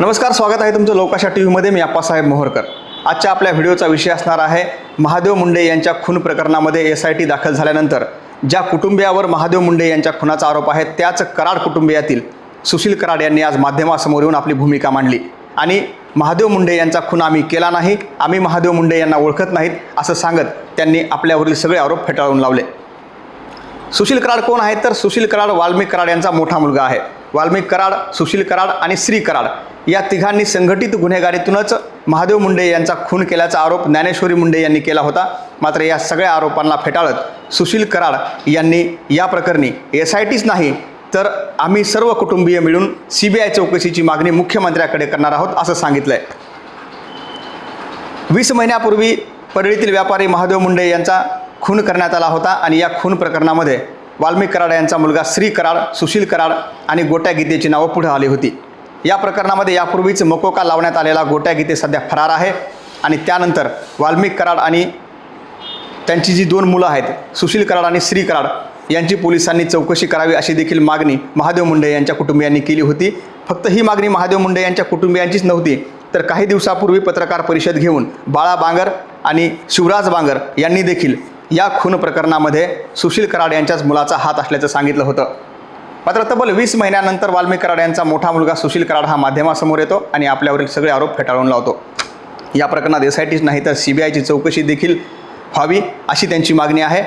नमस्कार स्वागत आहे तुमचं लोकाशा टी व्हीमध्ये मी अप्पासाहेब मोहरकर. आजच्या आपल्या व्हिडिओचा विषय असणार आहे महादेव मुंडे यांच्या खून प्रकरणामध्ये एस आय टी दाखल झाल्यानंतर. ज्या कुटुंबियावर महादेव मुंडे यांच्या खुनाचा आरोप आहे त्याच कराड कुटुंबियातील सुशील कराड यांनी आज माध्यमासमोर येऊन आपली भूमिका मांडली. आणि महादेव मुंडे यांचा खून आम्ही केला नाही आम्ही महादेव मुंडे यांना ओळखत नाहीत असं सांगत त्यांनी आपल्यावरील सगळे आरोप फेटाळून लावले. सुशील कराड कोण आहेत तर सुशील कराड वाल्मिक कराड यांचा मोठा मुलगा आहे. वाल्मिक कराड सुशील कराड आणि श्री कराड या तिघांनी संघटित गुन्हेगारीतूनच महादेव मुंडे यांचा खून केल्याचा आरोप ज्ञानेश्वरी मुंडे यांनी केला होता. मात्र या सगळ्या आरोपांना फेटाळत सुशील कराड यांनी या प्रकरणी एस आय टीच नाही तर आम्ही सर्व कुटुंबीय मिळून सी बी आय चौकशीची मागणी मुख्यमंत्र्याकडे करणार आहोत असं सांगितलं आहे वीस महिन्यापूर्वी परळीतील व्यापारी महादेव मुंडे यांचा खून करण्यात आला होता आणि या खून प्रकरणामध्ये वाल्मिक कराड यांचा मुलगा श्री कराड सुशील कराड आणि गोट्या गीतेची नावं पुढे आली होती. या प्रकरणामध्ये यापूर्वीच मकोका लावण्यात आलेला गोट्या गीते सध्या फरार आहे आणि त्यानंतर वाल्मिक कराड आणि त्यांची जी दोन मुलं आहेत सुशील कराड आणि श्री कराड यांची पोलिसांनी चौकशी करावी अशी देखील मागणी महादेव मुंडे यांच्या कुटुंबियांनी केली होती. फक्त ही मागणी महादेव मुंडे यांच्या कुटुंबियांचीच नव्हती तर काही दिवसापूर्वी पत्रकार परिषद घेऊन बाळा बांगर आणि शिवराज बांगर यांनी देखील या खून प्रकरणामध्ये सुशील कराड यांच्याच मुलाचा हात असल्याचं सांगितलं होतं. मात्र तब्बल वीस महिन्यानंतर वाल्मिक कराड यांचा मोठा मुलगा सुशील कराड हा माध्यमासमोर येतो आणि आपल्यावरील सगळे आरोप फेटाळून लावतो. या प्रकरणात एस आय टीच नाही तर सी बी आयची चौकशी देखील व्हावी अशी त्यांची मागणी आहे.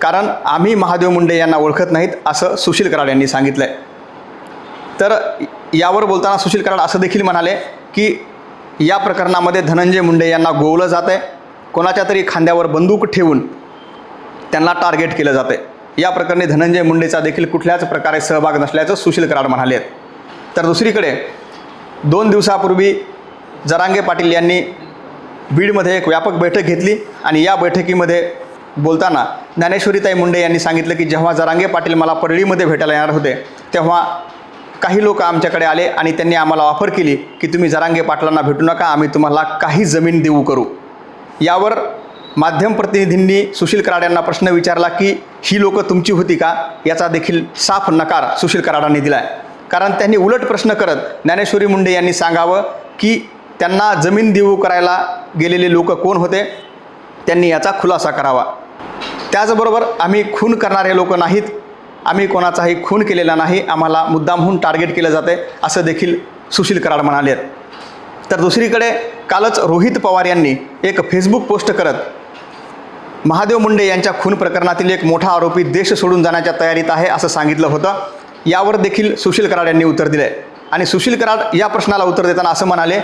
कारण आम्ही महादेव मुंडे यांना ओळखत नाहीत असं सुशील कराड यांनी सांगितलं आहे तर यावर बोलताना सुशील कराड असं देखील म्हणाले की या प्रकरणामध्ये धनंजय मुंडे यांना गोवलं जात आहे कोणाच्या तरी खांद्यावर बंदूक ठेवून त्यांना टार्गेट केलं जातं आहे या प्रकरणी धनंजय मुंडेचा देखील कुठल्याच प्रकारे सहभाग नसल्याचं सुशील कराड म्हणाले आहेत. तर दुसरीकडे दोन दिवसापूर्वी जरांगे पाटील यांनी बीडमध्ये एक व्यापक बैठक घेतली आणि या बैठकीमध्ये बोलताना ज्ञानेश्वरीताई मुंडे यांनी सांगितलं की जेव्हा जरांगे पाटील मला परळीमध्ये भेटायला येणार होते तेव्हा काही लोक आमच्याकडे आले आणि त्यांनी आम्हाला ऑफर केली की तुम्ही जरांगे पाटलांना भेटू नका आम्ही तुम्हाला काही जमीन देऊ करू. यावर माध्यम प्रतिनिधींनी सुशील कराड यांना प्रश्न विचारला की ही लोकं तुमची होती का? याचा देखील साफ नकार सुशील कराडांनी दिला आहे कारण त्यांनी उलट प्रश्न करत ज्ञानेश्वरी मुंडे यांनी सांगावं की त्यांना जमीन देऊ करायला गेलेले लोक कोण होते? त्यांनी याचा खुलासा करावा. त्याचबरोबर आम्ही खून करणारे लोक नाहीत. आम्ही कोणाचाही खून केलेला नाही. आम्हाला मुद्दामहून टार्गेट केलं जाते असं देखील सुशील कराड म्हणाले आहेत तर दुसरीकडे कालच रोहित पवार यांनी एक फेसबुक पोस्ट करत महादेव मुंडे यांच्या खून प्रकरणातील एक मोठा आरोपी देश सोडून जाण्याच्या तयारीत आहे असं सांगितलं होतं. यावर देखील सुशील कराड यांनी उत्तर दिलं आहे आणि सुशील कराड या प्रश्नाला उत्तर देताना असं म्हणाले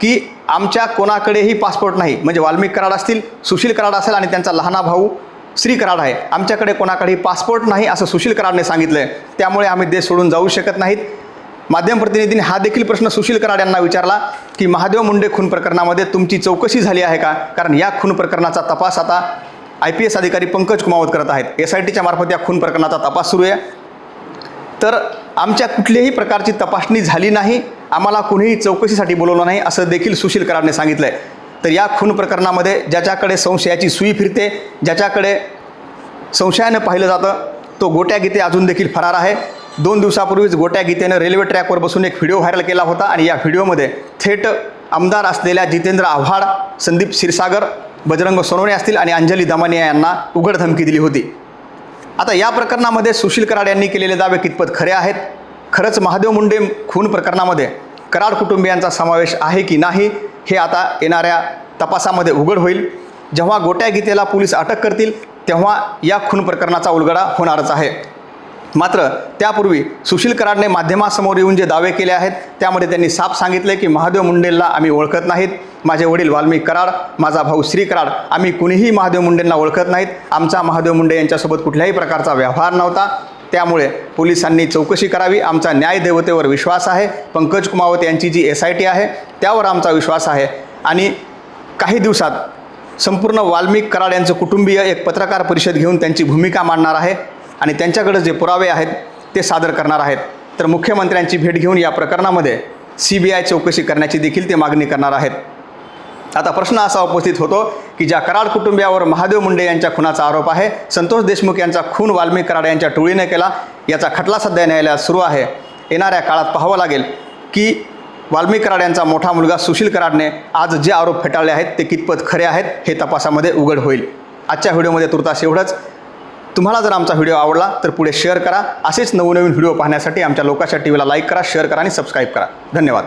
की आमच्या कोणाकडेही पासपोर्ट नाही म्हणजे वाल्मिक कराड असतील सुशील कराड असेल आणि त्यांचा लहाना भाऊ श्री कराड आहे. आमच्याकडे कोणाकडेही पासपोर्ट नाही असं सुशील कराडने सांगितलं आहे त्यामुळे आम्ही देश सोडून जाऊ शकत नाहीत. माध्यम प्रतिनिधींनी हा देखील प्रश्न सुशील कराड यांना विचारला की महादेव मुंडे खून प्रकरणामध्ये तुमची चौकशी झाली आहे का? कारण या खून प्रकरणाचा तपास आता आय पी एस अधिकारी पंकज कुमावत करत आहेत. एस आय टीच्या मार्फत या खून प्रकरणाचा तपास सुरू आहे. तर आमच्या कुठल्याही प्रकारची तपासणी झाली नाही. आम्हाला कुणीही चौकशीसाठी बोलवलं नाही असं देखील सुशील कराडने सांगितलं आहे तर या खून प्रकरणामध्ये ज्याच्याकडे संशयाची सुई फिरते ज्याच्याकडे संशयानं पाहिलं जातं तो गोट्या गीते अजून देखील फरार आहे. दोन दिवसापूर्वीच गोट्या गीतेनं रेल्वे ट्रॅकवर बसून एक व्हिडिओ व्हायरल केला होता आणि या व्हिडिओमध्ये थेट आमदार असलेल्या जितेंद्र आव्हाड संदीप क्षीरसागर बजरंग सोनवणे असतील आणि अंजली दमानिया यांना उघड धमकी दिली होती. आता या प्रकरणामध्ये सुशील कराड यांनी केलेले दावे कितपत खरे आहेत? खरंच महादेव मुंडे खून प्रकरणामध्ये कराड कुटुंबियांचा समावेश आहे की नाही हे आता येणाऱ्या तपासामध्ये उघड होईल. जेव्हा गोट्या गीतेला पोलीस अटक करतील तेव्हा या खून प्रकरणाचा उलगडा होणारच आहे. मात्र त्यापूर्वी सुशील कराडने माध्यमासमोर येऊन जे दावे केले आहेत त्यामध्ये त्यांनी साफ सांगितले की महादेव मुंडेंना आम्ही ओळखत नाहीत. माझे वडील वाल्मिक कराड माझा भाऊ श्री कराड आम्ही कुणीही महादेव मुंडेंना ओळखत नाहीत. आमचा महादेव मुंडे यांच्यासोबत कुठल्याही प्रकारचा व्यवहार नव्हता. त्यामुळे पोलिसांनी चौकशी करावी. आमचा न्यायदेवतेवर विश्वास आहे. पंकज कुमावत यांची जी एस आय टी आहे त्यावर आमचा विश्वास आहे. आणि काही दिवसात संपूर्ण वाल्मिक कराड यांचं कुटुंबीय एक पत्रकार परिषद घेऊन त्यांची भूमिका मांडणार आहे. आणि त्यांच्याकडे जे पुरावे आहेत ते सादर करणार आहेत. तर मुख्यमंत्र्यांची भेट घेऊन या प्रकरणामध्ये सी बी आय चौकशी करण्याची देखील ते मागणी करणार आहेत. आता प्रश्न असा उपस्थित होतो की ज्या कराड कुटुंबियावर महादेव मुंडे यांच्या खुनाचा आरोप आहे संतोष देशमुख यांचा खून वाल्मिक कराड यांच्या टोळीने केला याचा खटला सध्या न्यायालयात सुरू आहे. येणाऱ्या काळात पाहावं लागेल की वाल्मिक कराड यांचा मोठा मुलगा सुशील कराडने आज जे आरोप फेटाळले आहेत ते कितपत खरे आहेत हे तपासामध्ये उघड होईल. आजच्या व्हिडिओमध्ये तुर्तास एवढंच. तुम्हाला जर आमचा व्हिडिओ आवडला तर पुढे शेअर करा. असेच नवनवीन व्हिडिओ पाहण्यासाठी आमच्या लोकाच्या टी व्हीला लाईक करा शेअर करा आणि सबस्क्राईब करा. धन्यवाद.